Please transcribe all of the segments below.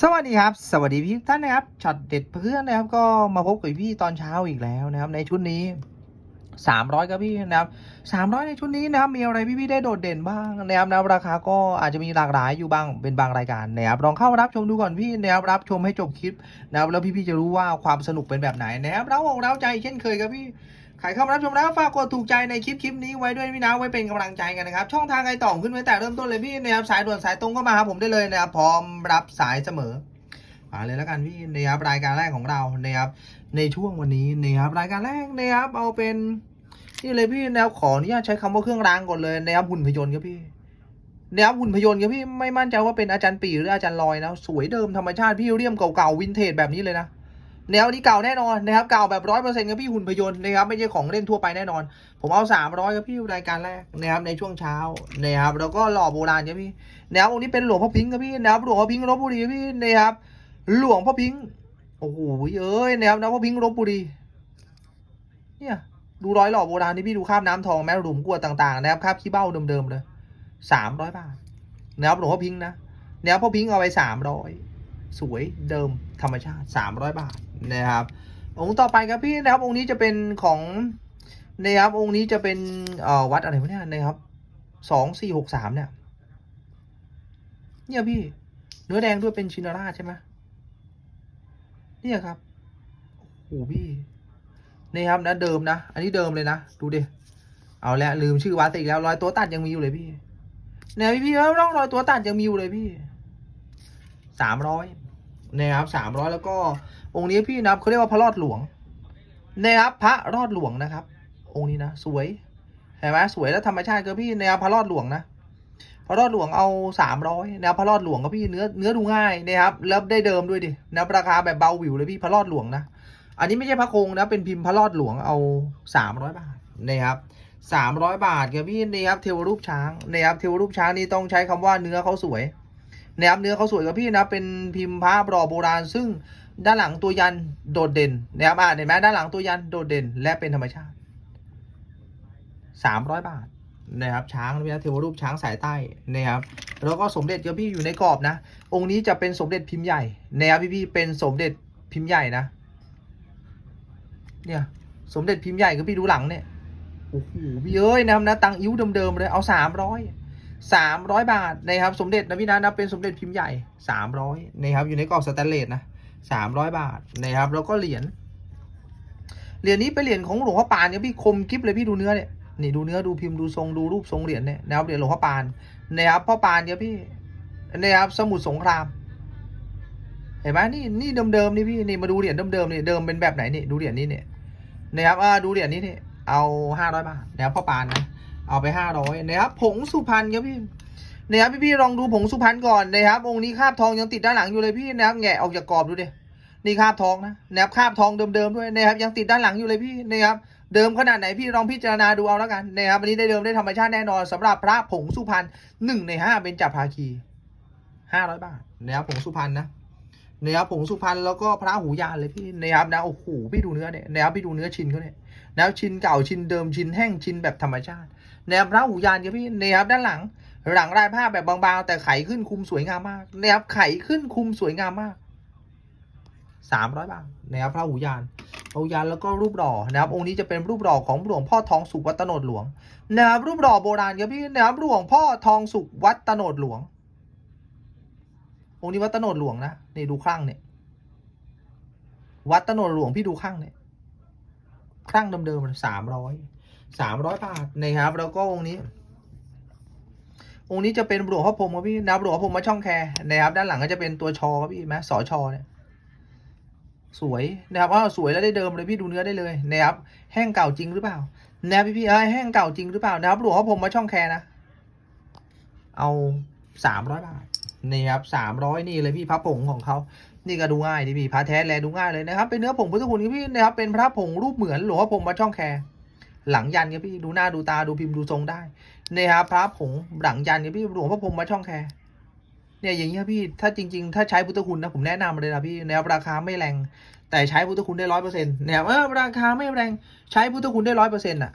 สวัสดีครับ สวัสดีพี่ท่านนะครับช็อตเด็ดเพื่อนนะครับ ก็มาพบกับพี่ตอนเช้าอีกแล้วนะครับ ในชุดนี้สามร้อยครับพี่นะครับสามร้อยในชุดนี้นะครับ มีอะไรพี่พี่ๆได้โดดเด่นบ้างนะครับนะราคาก็อาจจะมีหลากหลายอยู่บ้างเป็นบางรายการนะครับลองเข้ารับชมดูก่อนพี่นะครับรับชมให้จบคลิปนะครับแล้วพี่พี่ๆจะรู้ว่าความสนุกเป็นแบบไหนนะครับเราของเราใจเช่นเคยครับพี่ ใครเข้ามารับชมแล้วฝากกดถูกใจในคลิปคลิปนี้ไว้ด้วยพี่นะไว้เป็นกำลังใจกันนะครับ ช่องทางไอต่องขึ้นไว้แต่เริ่มต้นเลยพี่นะครับสายด่วนสายตรงก็มาหาผมได้เลยนะครับพร้อมรับสายเสมอมาเลยแล้วกันพี่นะครับรายการแรกของเรานะครับในช่วงวันนี้นะครับรายการแรกนะครับเอาเป็นนี่เลยพี่นะครับขออนุญาตใช้คำว่าเครื่องรางก่อนเลยนะครับหุ่นพยนต์ครับพี่นะครับหุ่นพยนต์ครับพี่ไม่มั่นใจว่าเป็นอาจารย์ปีหรืออาจารย์ลอยนะ สวยเดิมธรรมชาติพี่เรียมเก่าๆวินเทจแบบนี้เลยนะ แนวนี้เก่าแน่นอนนะครับเก่าแบบร้อยเปอร์เซ็นต์ครับพี่หุ่นพยนต์นะครับไม่ใช่ของเล่นทั่วไปแน่นอน ผมเอาสามร้อยครับพี่รายการแรกนะครับในช่วงเช้านะครับแล้วก็หล่อโบราณครับพี่แนะครับองค์นี้เป็นหลวงพ่อพิงค์ครับพี่นะครับหลวงพ่อพิงค์ลบบุรีครับพี่นะครับหลวงพ่อพิงค์โอ้โหเอ้ยนะครับหลวงพ่อพิงค์ลบบุรีเนี่ยดูร้อยหล่อโบราณที่พี่ดูคาบน้ำทองแม้หลุมกวดต่างๆนะครับคาบขี้เบ้าเดิมๆเลยสามร้อยบาทนะครับหลวงพ่อพิงค์นะแนะครับพ่อพิงค์เอาไปสามร้อย สวยเดิมธรรมชาติ 300 บาทนะครับ องค์ต่อไปครับพี่นะครับ องค์นี้จะเป็นของนะครับองค์นี้จะเป็นเอ่อวัดอะไรวะเนี่ยนะครับสองสี่หกสามเนี่ยเนี่ยพี่เนื้อแดงด้วยเป็นชินาราใช่ไหมเนี่ยครับโอ้โหพี่นี่ครับนะเดิมนะ อันนี้เดิมเลยนะ ดูดิเอาแล้วลืมชื่อวัดอีกแล้วรอยตัวตัดยังมีอยู่เลยพี่เนี่ยพี่พี่ร่องรอยตัวตัดยังมีอยู่เลยพี่สามร้อย นะครับสามร้อยแล้วก็องค์นี้พี่นับเขาเรียกว่าพระรอดหลวงนะครับพระรอดหลวงนะครับ องค์นี้นะสวยเห็นไหมสวยแล้วธรรมชาติก็พี่นะครับพระรอดหลวงนะพระรอดหลวงเอาสามร้อยนะครับพระรอดหลวงก็พี่เนื้อเนื้อดูง่ายนะครับแล้วได้เดิมด้วยดินะราคาแบบเบาหวิวเลยพี่พระรอดหลวงนะอันนี้ไม่ใช่พระคงนะเป็นพิมพ์พระรอดหลวงเอาสามร้อยบาทนะครับสามร้อยบาทครับพี่นะครับเทวรูปช้างนะครับเทวรูปช้างนี่ต้องใช้คำว่าเนื้อเขาสวย นะครับเนื้อเขาสวยกับพี่นะเป็นพิมพ์พระรอโบราณ ซึ่งด้านหลังตัวยันโดดเด่นนะครับอ่าเห็นไหมด้านหลังตัวยันโดดเด่น และเป็นธรรมชาติสามร้อยบาทนะครับช้างนะเทวรูปช้างสายใต้นะครับแล้วก็สมเด็จกับพี่อยู่ในกรอบนะ องค์นี้จะเป็นสมเด็จพิมพ์ใหญ่นะครับพี่พี่เป็นสมเด็จพิมพ์ใหญ่นะเนี่ยสมเด็จพิมพ์ใหญ่ก็พี่ดูหลังเนี่ยโอ้โหพี่เอ้ยนะครับนะตังอิ้วเดิมๆเลยเอาสามร้อย สามร้อยบาทนะครับสมเด็จนะพี่นะนะเป็นสมเด็จพิมพ์ใหญ่สามร้อยนะครับอยู่ในกรอบสแตนเลสนะสามร้อยบาทนะครับแล้วก็เหรียญเหรียญนี้เป็นเหรียญของหลวงพ่อปานเนี่ยพี่คมกิฟเลยพี่ดูเนื้อเนี่ยนี่ดูเนื้อดูพิมพ์ดูทรงดูรูปทรงเหรียญเนี่ยนะครับเหรียญหลวงพ่อปานนะครับพ่อปานเนี่ยพี่นะครับสมุทรสงครามเห็นไหมนี่นี่เดิมๆนี่พี่นี่มาดูเหรียญเดิมๆนี่เดิมเป็นแบบไหนนี่ดูเหรียญนี้เนี่ยนะครับอ่าดูเหรียญนี้นี่เอาห้าร้อยบาทนะครับพ่อปานนะ เอาไปห้าร้อยนะครับผงสุพรรณครับพี่นะครับพี่พี่ๆลองดูผงสุพรรณก่อนนะครับองค์นี้คาบทองยังติดด้านหลังอยู่เลยพี่นะครับแงะออกจากกรอบดูดินี่คาบทองนะนะครับคาบทองเดิมๆด้วยนะครับยังติดด้านหลังอยู่เลยพี่นะครับเดิมขนาดไหนพี่ลองพิจารณาดูเอาแล้วกันนะครับอันนี้ได้เดิมได้ธรรมชาติแน่นอนสำหรับพระผงสุพรรณหนึ่งในห้าเป็นจับภาคีห้าร้อยบาทนะครับผงสุพรรณนะนะครับผงสุพรรณแล้วก็พระหูยานเลยพี่นะครับนะโอ้โหพี่ดูเนื้อเนี่ยนะครับพี่ดูเนื้อชิ้นเขาเนี่ยนะชิ้นเก่าชิ้นเดิมชิ้นแห้งชิ้นแบบธรรมชาติ แนวพระหูยานครับพี่แนวด้านหลัง หลังลายผ้าแบบบางๆ แต่ไขขึ้นคุมสวยงามมากแนวไขขึ้นคุมสวยงามมากสามร้อยบาทแนวพระหูยานพระหูยานแล้วก็รูปหล่อนะครับองค์นี้จะเป็นรูปหล่อของหลวงพ่อทองสุขวัตโนดหลวงนะครับรูปหล่อโบราณครับพี่นะครับหลวงพ่อทองสุขวัตโนดหลวง องค์นี้วัตโนดหลวงนะนี่ดูข้างเนี่ย วัตโนดหลวงพี่ดูข้างเนี่ยข้างเดิมๆสามร้อย สามร้อยบาทนะครับแล้วก็องค์นี้ องค์นี้จะเป็นหลวงพ่อพรมครับพี่นะครับหลวงพ่อพรมมาช่องแคร์นะครับด้านหลังก็จะเป็นตัวชอครับพี่ไหมสอชอเนี่ยสวยนะครับว่าสวยแล้วได้เดิมเลยพี่ดูเนื้อได้เลยนะครับแห้งเก่าจริงหรือเปล่านะพี่พี่เอ้แห้งเก่าจริงหรือเปล่านะครับหลวงพ่อพรมมาช่องแคร์นะเอาสามร้อยบาทนี่ครับสามร้อยนี่เลยพี่พระผงของเขา นี่ก็ดูง่ายดีพี่พระแท้แลดูง่ายเลยนะครับ เป็นเนื้อผงพุทธคุณพี่นะครับ เป็นพระผงรูปเหมือนหลวงพ่อพรหมมาช่องแคร์ หลังยันครับพี่ดูหน้าดูตาดูพิมพ์ดูทรงได้เนี่ยครับพระผงหลังยันครับพี่หลวงพ่อพรมมาช่องแคร์เนี่ยอย่างเงี้ยพี่ถ้าจริง ๆ ถ้าใช้พุทธคุณนะผมแนะนำเลยนะพี่แนวราคาไม่แรง แต่ใช้พุทธคุณได้ร้อยเปอร์เซ็นต์เนี่ยเออราคาไม่แรงใช้พุทธคุณได้ร้อยเปอร์เซ็นต์อะ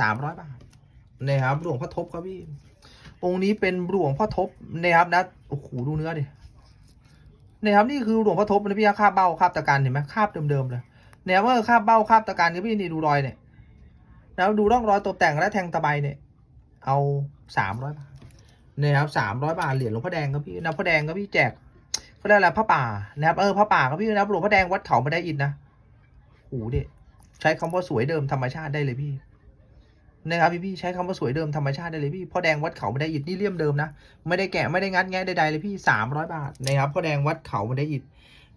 สามร้อยบาทเนี่ยครับหลวงพ่อทบครับพี่ องค์นี้เป็นหลวงพ่อทบเนี่ยครับนะโอ้โหดูเนื้อดินะครับนี่คือหลวงพ่อทบนะพี่คาบเบ้าคาบตะการเห็นไหมคาบเดิมๆเลยเนี่ยว่าคาบเบ้าคาบตะการเนี่ยพี่นี่ดูรอยเนี่ย แล้วดูร่องรอยตกแต่งและแทงตะไบเนี่ย เอาสามร้อยบาทนะครับสามร้อยบาทเหรียญหลวงพ่อแดงครับพี่นะพ่อแดงครับพี่แจกเขาเรียกอะพระป่านะครับเออพระป่าครับพี่นะครับหลวงพ่อแดงวัดเขาไม่ได้อินนะโอ้โหเด็ใช้คำว่าสวยเดิมธรรมชาติได้เลยพี่นะครับพี่พี่ใช้คำว่าสวยเดิมธรรมชาติได้เลยพี่พ่อแดงวัดเขาไม่ได้อินนี่เลี่ยมเดิมนะไม่ได้แกะไม่ได้งัดแงะใดๆเลยพี่สามร้อยบาทนะครับพ่อแดงวัดเขาไม่ได้อิด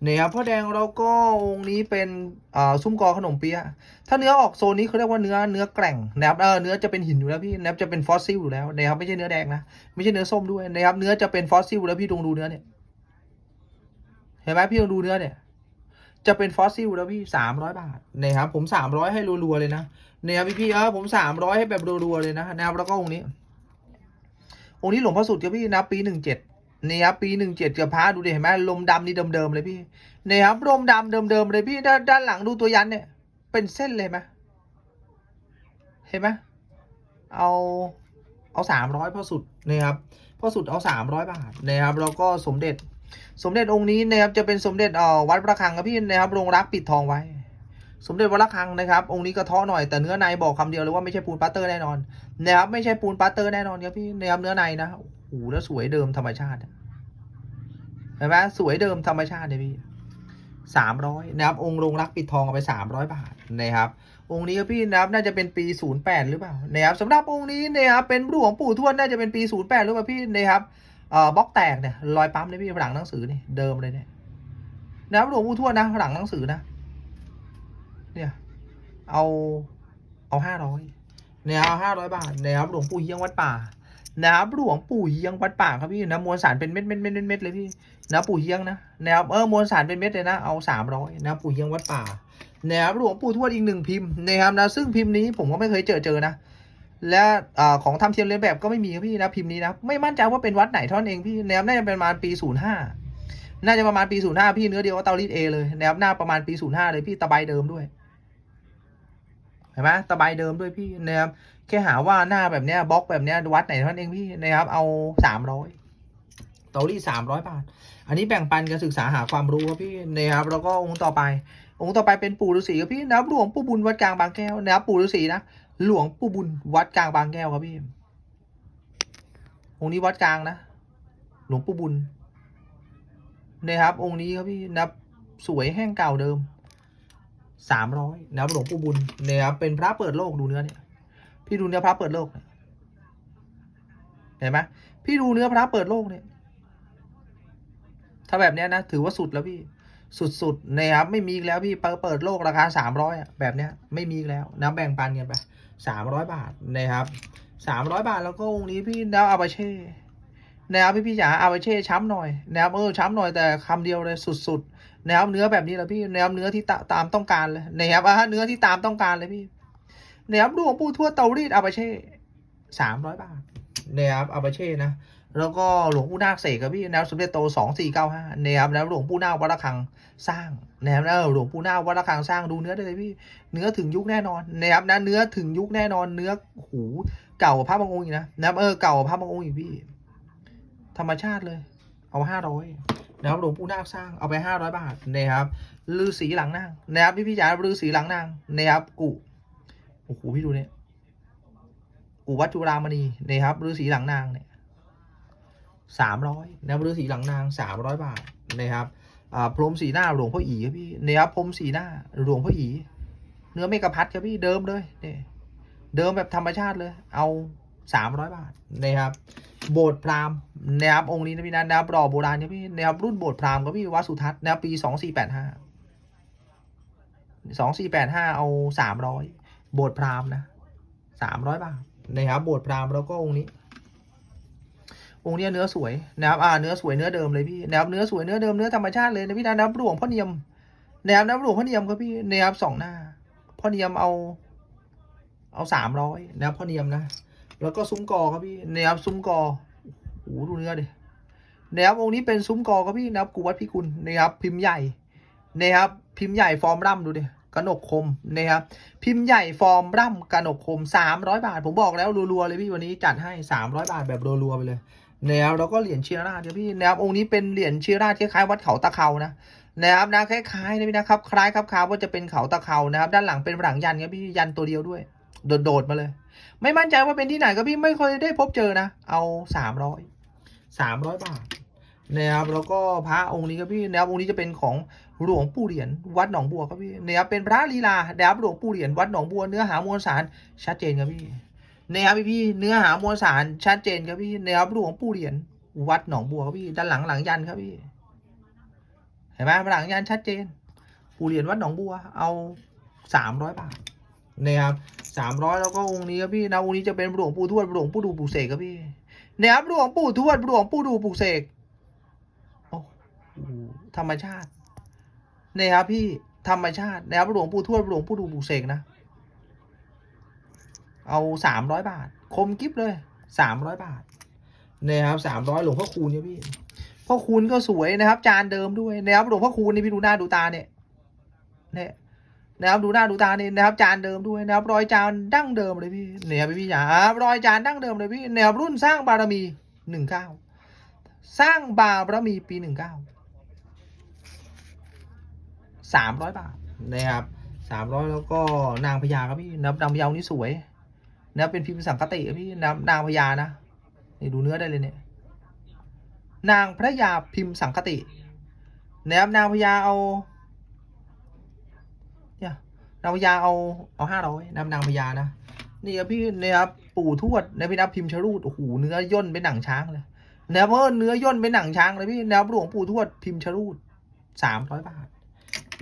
เนะครับพ่อแดงเราก็องค์นี้เป็นอ่อซุ้มกอขนมเปี๊ยะถ้าเนื้อออกโซนนี้เขาเรียกว่าเนื้อเนื้อแกร่งนะครับเออเนื้อจะเป็นหินอยู่แล้วพี่นะครับจะเป็นฟอสซิลอยู่แล้วนะครับไม่ใช่เนื้อแดงนะไม่ใช่เนื้อส้มด้วยนะครับเนื้อจะเป็นฟอสซิลแล้วพี่ลองดูเนื้อเนี่ยเห็นไหมพี่ลองดูเนื้อเนี่ยจะเป็นฟอสซิลแล้วพี่สามร้อยบาทนะครับผมสามร้อยให้รัวๆเลยนะนะครับพี่พี่เออผมสามร้อยให้แบบรัวๆเลยนะนะครับแล้วก็องค์นี้องค์นี้หลวงพ่อสุดครับพี่นะปีหนึ่งเจ็ด นี่ครับปีหนึ่งเจ็ดกับพระดูดิเห็นไหมลมดำนี่เดิมๆเลยพี่นี่ครับลมดำเดิมๆเลยพี่ด้านด้านหลังดูตัวยันเนี่ย เป็นเส้นเลยไหมเห็นไหมเอาเอาสามร้อยพ่อสุดนี่ครับพ่อสุดเอาสามร้อยบาทนะครับแล้วก็สมเด็จ สมเด็จองค์นี้นะครับจะเป็นสมเด็จเอ่อวัดประฆังครับพี่นะครับโรงรักปิดทองไว้ สมเด็จวัดระฆังนะครับ องค์นี้กระทาะหน่อยแต่เนื้อในบอกคำเดียวเลยว่าไม่ใช่ปูนปาเตอร์แน่นอนนะครับไม่ใช่ปูนปาเตอร์แน่นอนครับพี่นะครับเนื้อในนะ หแล้วสวยเดิมธรรมชาติเห็นไหมสวยเดิมธรรมชาติเลยพี่สามร้อยนะครับ องค์ลงรักปิดทองเอาไปสามร้อยบาทนะครับ องค์นี้ครับพี่นะครับน่าจะเป็นปีศูนย์แปดหรือเปล่านะครับสำหรับองค์นี้นะครับเป็นหลวงปู่ทวดน่าจะเป็นปีศูนย์แปดหรือเปล่าพี่นะครับเอ่อบล็อกแตกเนี่ยรอยปั๊มเนี่ยพี่หลังหนังสือนี่เดิมเลยเนี่ยนะครับหลวงปู่ทวดนะหลังหนังสือนะ เนี่ย เอาเอาห้าร้อยเนะครับห้าร้อยบาทนะครับหลวงปู่เฮียงวัดป่า นะครับหลวงปู่เฮียงวัดป่าครับพี่นะมวลสารเป็นเม็ดเม็ดเม็ดเม็ดเลยพี่นะปู่เฮียงนะนะครับเออมวลสารเป็นเม็ดเลยนะเอาสามร้อยนะปู่เฮียงวัดป่านะครับหลวงปู่ทวดอีกหนึ่งพิมพ์นะครับนะซึ่งพิมพ์นี้ผมก็ไม่เคยเจอเจอนะ และของทำเทียมเลียนแบบก็ไม่มีครับพี่นะพิมพ์นี้นะไม่มั่นใจว่าเป็นวัดไหนท่านั้นเองพี่นะครับน่าจะเป็นประมาณปีศูนย์ห้าน่าจะประมาณปีศูนย์ห้าพี่เนื้อเดียวกับเตารีดเอเลยนะครับหน้าประมาณปีศูนย์ห้าเลยพี่ตะไบเดิมด้วยเห็นไหมตะไบเดิมด้วยพี่นะครับแค่หาว่าหน้าแบบเนี้ยบล็อกแบบเนี้ยวัดไหนเท่านั้นเองพี่นะครับ เอาสามร้อยตารีสามร้อยบาท อันนี้แบ่งปันการศึกษาหาความรู้ครับพี่นะครับ แล้วก็องค์ต่อไป องค์ต่อไปเป็นปู่ฤาษีครับพี่นะครับหลวงปู่บุญวัดกลางบางแก้วนะครับปู่ฤาษีนะหลวงปู่บุญวัดกลางบางแก้วครับพี่องค์นี้วัดกลางนะหลวงปู่บุญนะครับ องค์นี้ครับพี่นะครับสวยแห้งเก่าเดิมสามร้อยนะครับหลวงปู่บุญนะครับเป็นพระเปิดโลกดูเนื้อเนี่ย พี่ดูเนื้อพระเปิดโลก เห็นไหมพี่ดูเนื้อพระเปิดโลกเนี่ย ถ้าแบบเนี้ยนะถือว่าสุดแล้วพี่ สุดๆนะครับไม่มีแล้วพี่เปิดเปิดโลกราคาสามร้อยแบบเนี้ยไม่มีแล้วนะแบ่งปันกันไปสามร้อยบาทนะครับสามร้อยบาทแล้วก็องค์นี้พี่ดาวอาบาเช่นะครับพี่พี่จ๋าอาบาเช่ช้ำหน่อยนะครับเออช้ำหน่อยแต่คำเดียวเลยสุดๆแนวเนื้อแบบนี้แหละพี่แนวเนื้อที่ตาตามต้องการเลยนะครับอะเนื้อที่ตามต้องการเลยพี่ นะครับหลวงปู่ทวดเตารีดอาบาเช่สามร้อยบาทนะครับอาบาเช่นะ แล้วก็หลวงปู่นาคเสกครับพี่แนวสมเด็จโตสองสี่เก้าห้านะครับแล้วหลวงปู่นาควัดระฆังสร้างนะครับแล้วหลวงปู่นาควัดระฆังสร้างดูเนื้อได้เลยพี่ เนื้อถึงยุคแน่นอนนะครับนะเนื้อถึงยุคแน่นอนเนื้อหูเก่าพระบางองค์อีกนะนะครับเออเก่ากว่าพระบางองค์อีกพี่ ธรรมชาติเลย เอาห้าร้อยนะครับหลวงปู่นาคสร้างเอาไปห้าร้อยบาทนะครับลือสีหลังนางนะครับพี่พี่จ๋าลือสีหลังนางนะครับกุ โอ้โหพี่ดูเนี่ยกุวัจุรามณีนะครับลือสีหลังนางเนี่ยสามร้อยนะครับลือสีหลังนางสามร้อยบาทนะครับอ่าพรมสีหน้าหลวงพ่ออีครับพี่นะครับพรมสีหน้าหลวงพ่ออี เนื้อเมกะพัดครับพี่เดิมเลยเนี่ยเดิมแบบธรรมชาติเลย เอาสามร้อยบาทนะครับ โบสถ์พราหมณ์นะครับองค์นี้นะพี่นะนะครับรอโบราณครับพี่นะครับรุ่นโบสถ์พราหมณ์ครับพี่วัดสุทัศน์นะครับปีสองสี่แปดห้าสองสี่แปดห้าเอาสามร้อย โบสถ์พราหมณ์นะสามร้อยบาทนะครับโบสถ์พราหมณ์แล้วก็องค์นี้ องค์นี้เนื้อสวยนะครับอ่าเนื้อสวยเนื้อเดิมเลยพี่นะครับเนื้อสวยเนื้อเดิมเนื้อธรรมชาติเลยนะพี่นะนะครับหลวงพ่อเนียมนะครับนะครับหลวงพ่อเนียมครับพี่นะครับสองหน้าพ่อเนียมเอา เอาสามร้อยนะครับพ่อเนียมนะแล้วก็ซุ้มกอครับพี่นะครับซุ้มกอโอ้โหดูเนื้อดินะครับองค์นี้เป็นซุ้มกอครับพี่นะครับกูวัดพิกุลนะครับพิมพ์ใหญ่นะครับพิมพ์ใหญ่ฟอร์มร่ำดูดิ กระหนกคมนะครับพิมพ์ใหญ่ฟอร์มร่ำกระหนกคมสามร้อยบาท ผมบอกแล้วรัวๆเลยพี่วันนี้จัดให้สามร้อยบาทแบบรัวๆไปเลยนะครับแล้วก็เหรียญเชียราชครับพี่นะครับองค์นี้เป็นเหรียญเชียราชคล้ายๆวัดเขาตะเขานะนะครับนะคล้ายๆนะพี่นะครับ คล้ายครับคาว่าจะเป็นเขาตะเขานะครับ ด้านหลังเป็นหลังยันครับพี่ยันตัวเดียวด้วย โดดๆมาเลย ไม่มั่นใจว่าเป็นที่ไหนครับพี่ไม่เคยได้พบเจอนะเอาสามร้อยสามร้อยบาทนะครับแล้วก็พระองค์นี้ครับพี่นะครับองค์นี้จะเป็นของ หลวงปู่เหรียญวัดหนองบัวครับพี่นะครับเป็นพระลีลานะครับหลวงปู่เหรียญวัดหนองบัวเนื้อหามวลสารชัดเจนครับพี่นะครับพี่พี่เนื้อหามวลสารชัดเจนครับพี่นะครับหลวงปู่เหรียญวัดหนองบัวครับพี่ด้านหลังหลังยันครับพี่เห็นไหมหลังยันชัดเจน ปู่เหรียญวัดหนองบัวเอาสามร้อยบาทนะครับสามร้อยแล้วก็องค์นี้ครับพี่นะองค์นี้จะเป็นหลวงปู่ทวดหลวงปู่ดูปู่เสกครับพี่นะครับหลวงปู่ทวดหลวงปู่ดูปู่เสกโอ้ธรรมชาติ นะครับพี่ธรรมชาตินะครับหลวงปู่ทวดหลวงปู่ดูปู่เสกนะ เอาสามร้อยบาท คมกิฟเลยสามร้อยบาทนะครับสามร้อยหลวงพ่อคูณเนี่ยพี่พ่อคูณก็สวยนะครับ จานเดิมด้วยนะครับหลวงพ่อคูณนี่พี่ดูหน้าดูตาเนี่ยเนี่ยนะครับดูหน้าดูตาเนี่ยนะครับ จานเดิมด้วยนะครับรอยจานดั้งเดิมเลยพี่เนี่ยพี่จ๋ารอยจานดั้งเดิมเลยพี่แนวรุ่นสร้างบารมีหนึ่งเก้าสร้างบารมีปีหนึ่งเก้า สามร้อยบาทนะครับสามร้อยแล้วก็นางพญาครับพี่นะครับนางพญานี้สวยนะเป็นพิมพ์สังคติพี่นางนางพญานะนี่ดูเนื้อได้เลยเนี่ยนางพระยาพิมพ์สังคตินะครับนางพญาเอาเนี่ยนางพญาเอาเอาห้าร้อยนำนางพญานะนี่ครับพี่นะครับปู่ทวดนะพี่นับพิมพ์ชรูดโอ้โหเนื้อย่นเป็นหนังช้างเลยนะครับเพราะเนื้อย่นเป็นหนังช้างเลยพี่นะครับหลวงปู่ทวดพิมพ์ชรูดสามร้อยบาท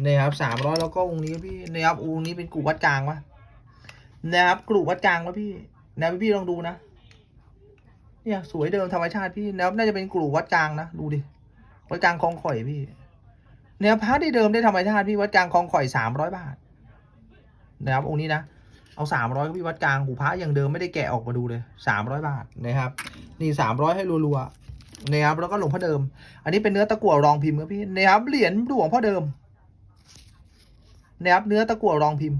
นะครับสามร้อยแล้วก็องค์นี้พี่นะครับองค์นี้เป็นกูวัดกลางวะนะครับกลุ่มวัดกลางแล้วพี่นะพี่พี่ลองดูนะเนี่ยสวยเดิมธรรมชาติพี่นะครับน่าจะเป็นกลุ่มวัดกลางนะดูดิวัดกลางคลองข่อยพี่เนี่ยพระที่เดิมได้ธรรมชาติพี่วัดกลางคลองข่อยสามร้อยบาทนะครับองค์นี้นะเอาสามร้อยพี่วัดกลางหูพระอย่างเดิมไม่ได้แกะออกมาดูเลยสามร้อยบาทนะครับ นี่สามร้อยให้รัวๆนะครับแล้วก็หลวงพ่อเดิม อันนี้เป็นเนื้อตะกั่วรองพิมพ์ครับพี่นะครับเหรียญหลวงพ่อเดิม นะครับเนื้อตะกั่วรองพิมพ์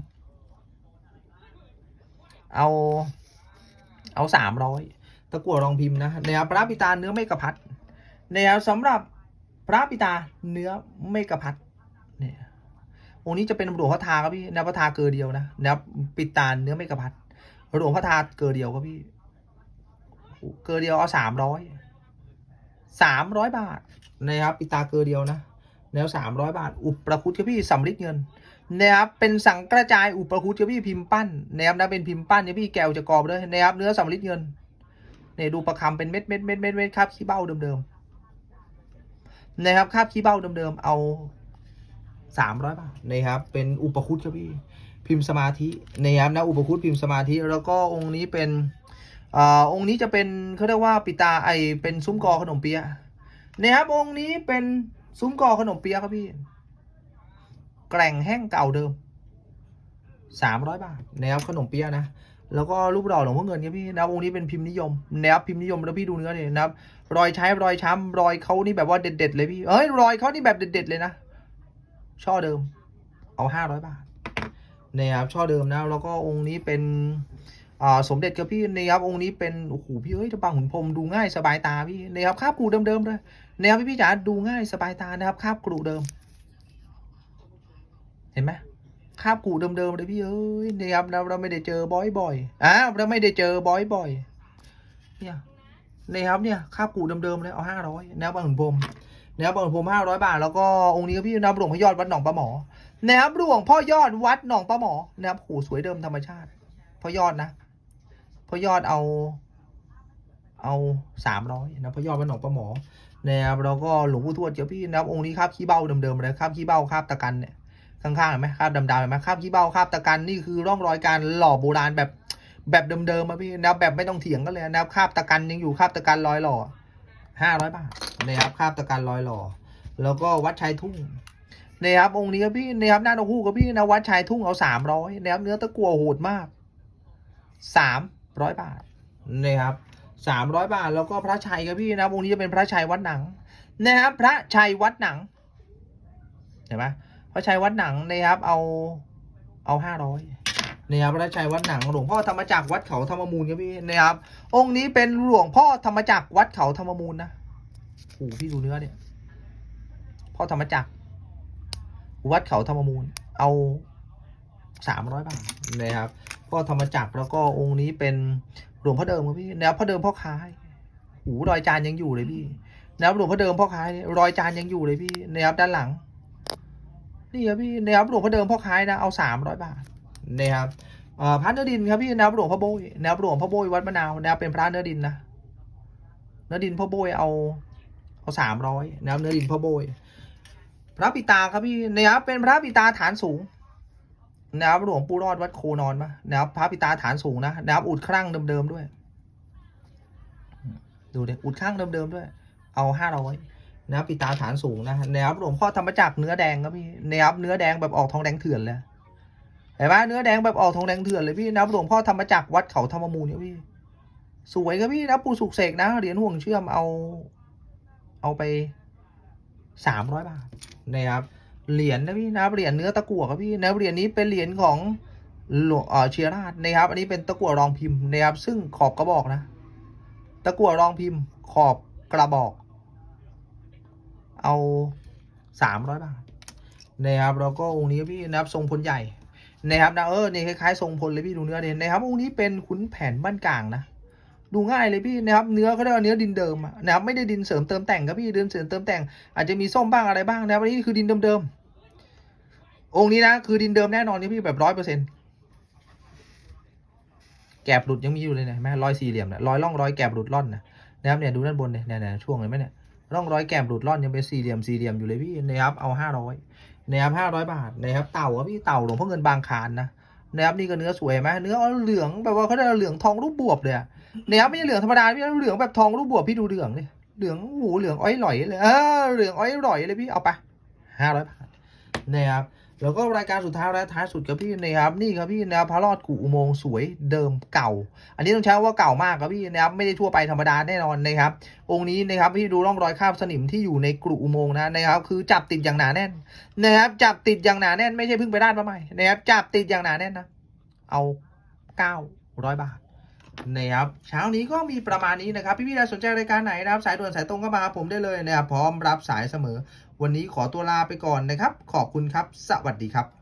เอาเอาสามร้อยตะกั่วรองพิมพ์นะนะครับพระปิตาเนื้อไม่กระพัดนะครับสำหรับพระปิตาเนื้อไม่กระพัดเนี่ยองค์นี้จะเป็นหลวงพ่อทาครับพี่นะพระทาเกลือเดียวนะนะครับปิตาเนื้อไม่กระพัดหลวงพ่อทาเกลือเดียวครับพี่เกลือเดียวเอาสามร้อยสามร้อยบาทนะครับปิตาเกลือเดียวนะ แนวสามร้อยบาท อุปประคุตครับพี่สำริดเงินนะครับเป็นสังกระจายอุปคุตครับพี่พิมพ์ปั้นนะครับนะเป็นพิมพ์ปั้นเนี่ยพี่แกวจะกรอบเลยนะครับเนื้อสำลิดเงินเนี่ยดูประคำเป็นเม็ดเม็ดเม็ดเม็ดเม็ดคาบขี้เบ้าเดิมๆนะครับคาบขี้เบ้าเดิมๆเอาสามร้อยบาทนะครับเป็นอุปคุตครับพี่พิมพ์สมาธินะครับนะอุปคุตพิมพ์สมาธิแล้วก็องค์นี้เป็นอ่าองค์นี้จะเป็นเขาเรียกว่าปิตาไอเป็นซุ้มกอขนมเปี๊ยะนะครับองค์นี้เป็น ซุ้มกอขนมเปี๊ยะครับพี่ แกร่งแห้งเก่าเดิมสามร้อยบาทแนวขนมเปี๊ยะนะแล้วก็รูปดอกหลวงพ่อเงินครับพี่นะวงนี้เป็นพิมพ์นิยมแนวพิมพ์นิยมแล้วพี่ดูเนื้อเนี่ยนะครับรอยใช้รอยช้ำรอยเขานี่แบบว่าเด็ด ๆ เลยพี่เอ้ยรอยเขานี่แบบเด็ด ๆ เลยนะช่อเดิม เอาห้าร้อยบาทนี่ยครับช่อเดิมนะแล้วก็องค์นี้เป็นอ่าสมเด็จครับพี่นะครับองค์นี้เป็นโอ้โหพี่เอ้ยถ้าบางขุนพรมดูง่ายสบายตาพี่นะครับคาบกูเดิมๆเลย นะครับพี่พี่จ๋าดูง่ายสบายตานะครับคาบกรูเดิม เห็นไหมคาบกูเดิมๆเลยพี่เอ้ยนะครับเราเราไม่ได้เจอบ่อยๆอ่าเราไม่ได้เจอบ่อยๆเนี่ยนะครับเนี่ยคาบกูเดิมๆเลยเอาห้าร้อยนะครับบางขุนพรหมนะครับบางขุนพรมห้าร้อยบาทแล้วก็องค์นี้ก็พี่นะครับหลวงพ่อยอดวัดหนองปลาหมอนะครับหลวงพ่อยอดวัดหนองปลาหมอนะครับโหสวยเดิมธรรมชาติพ่อยอดนะพ่อยอดเอา เอาสามร้อยนะพ่อยอดวัดหนองปลาหมอ นะครับแล้วก็หลวงปู่ทวดเจ้าพี่นะครับองค์นี้คาบขี้เบ้าเดิมๆเลยคาบขี้เบ้าคาบตะกันเนี่ยข้างๆเห็นไหมคราบดำๆเห็นไหมคราบขี้เบ้าคราบตะกันนี่คือร่องรอยการหล่อโบราณแบบแบบเดิมๆมาพี่นะแบบไม่ต้องเถียงกันเลยนะครับคาบตะกันยังอยู่คาบตะกันรอยหล่อห้าร้อยบาทนะครับคาบตะกันรอยหล่อแล้วก็วัดชายทุ่งนะครับองค์นี้ครับพี่นะครับหน้าตะคู่กับพี่นะวัดชายทุ่งเอาสามร้อยนะครับเนื้อตะกัวโหดมากสามร้อยบาทนะครับ สามร้อยบาท แล้วก็พระชัยครับพี่นะองค์นี้จะเป็นพระชัยวัดหนังนะครับพระชัยวัดหนังเห็นไหมพระชัยวัดหนังนะครับเอาเอาห้าร้อยนะครับพระชัยวัดหนังหลวงพ่อธรรมจักรวัดเขาธรรมมูลครับพี่นะครับ องค์นี้เป็นหลวงพ่อธรรมจักรวัดเขาธรรมมูลนะโอ้หพี่ดูเนื้อเนี่ยพ่อธรรมจักรวัดเขาธรรมมูล เอาสามร้อยบาทนะครับพ่อธรรมจักรแล้วก็องค์นี้เป็น หลวงพ่อเดิมครับพี่แนะครับพ่อเดิมพ่อค้ายหูรอยจานยังอยู่เลยพี่นะครับหลวงพ่อเดิมพ่อค้ายรอยจานยังอยู่เลยพี่นะครับด้านหลังนี่ครับพี่นะครับหลวงพ่อเดิมพ่อค้ายนะเอาสามร้อยบาทนะครับพระเนื้อดินครับพี่นะครับหลวงพ่อโบยนะครับหลวงพ่อโบยวัดมะนาวนะครับเป็นพระเนื้อดินนะเนื้อดินพ่อโบยเอาเอาสามร้อยนะครับเนื้อดินพ่อโบยพระปิตาครับพี่นะครับเป็นพระปิตาฐานสูง นะครับหลวงปู่รอดวัดโคนอนมานะครับพระปิตาฐานสูงนะนะครับอุดครั่งเดิมๆด้วย ดูดิอุดข้างเดิมๆด้วย เอาห้าร้อยนะครับปิตาฐานสูงนะนะครับหลวงพ่อธรรมจักรเนื้อแดงครับพี่นะครับเนื้อแดงแบบออกทองแดงเถื่อนเลยเห็นไหมเนื้อแดงแบบออกทองแดงเถื่อนเลยพี่นะครับหลวงพ่อธรรมจักรวัดเขาธรรมมูลเนี่ยพี่สวยครับพี่นะปูสุกเสกนะเหรียญห่วงเชื่อมเอา เอาไปสามร้อยบาทนะครับ เหรียญนะพี่นะครับเหรียญเนื้อตะกั่วครับพี่นะเหรียญนี้เป็นเหรียญของหลวงเอ่อเชียราชนะครับ อันนี้เป็นตะกั่วรองพิมพ์นะครับ ซึ่งขอบกระบอกนะ ตะกั่วรองพิมพ์ ขอบกระบอก เอาสามร้อยบาทนะครับแล้วก็องค์นี้พี่นะครับทรงพลใหญ่นะครับนะเออนี่คล้ายๆทรงพลเลยพี่ดูเนื้อเนี่ยนะครับองค์นี้เป็นขุนแผนบ้านกลางนะ ดูง่ายเลยพี่นะครับเนื้อเขาเรียกว่าเนื้อดินเดิมนะครับไม่ได้ดินเสริมเติมแต่งครับพี่ดินเสริมเติมแต่งอาจจะมีส้มบ้างอะไรบ้างนะครับอันนี้คือดินเดิมๆองค์นี้นะคือดินเดิมแน่นอนนี่พี่แบบร้อยเปอร์เซ็นต์แกบหลุดยังมีอยู่เลยนะเห็นไหมรอยสี่เหลี่ยมนี่ยรอยร่องรอยแกบหลุดร่อนนะนะครับเนี่ยดูด้านบนเนี่ยเนี่ยช่วงเห็นไหมเนี่ยร่องรอยแกบหลุดร่อนยังเป็นสี่เหลี่ยมสี่เหลี่ยมอยู่เลยพี่นะครับเอาห้าร้อยนะครับห้าร้อยบาทนะครับเต่าครับพี่เต่าหลวงพ่อเงินบางคานนะนะครับนี่ก็เนื้อสวยไหมเนื้อเหลืองแบบว่าเขาได้เหลืองทองรูปบวบเลยอะ เนี่ยไม่ใช่เหลืองธรรมดาพี่เหลืองแบบทองรูปบวบพี่ดูเหลืองเลยเหลืองหูเหลืองอ้อยหลอยเลยเออเหลืองอ้อยหลอยเลยพี่เอาไปห้าร้อยบาทนะครับแล้วก็รายการสุดท้ายและท้ายสุดครับพี่นะครับนี่ครับพี่นะครับพระรอดกูอุโมงค์สวยเดิมเก่า อันนี้ต้องใช้ว่าเก่ามากครับพี่นะครับไม่ได้ทั่วไปธรรมดาแน่นอนนะครับ องค์นี้นะครับพี่ดูร่องรอยคราบสนิมที่อยู่ในกรุอุโมงค์นะนะครับ คือจับติดอย่างหนาแน่นนะครับ จับติดอย่างหนาแน่นไม่ใช่เพิ่งไปด้านมาใหม่นะครับจับติดอย่างหนาแน่นนะเอาเก้าร้อยบาท นะครับเช้านี้ก็มีประมาณนี้นะครับ พี่ๆถ้าสนใจรายการไหนนะครับ สายด่วนสายตรงก็มาหาผมได้เลยนะครับพร้อมรับสายเสมอ วันนี้ขอตัวลาไปก่อนนะครับ ขอบคุณครับ สวัสดีครับ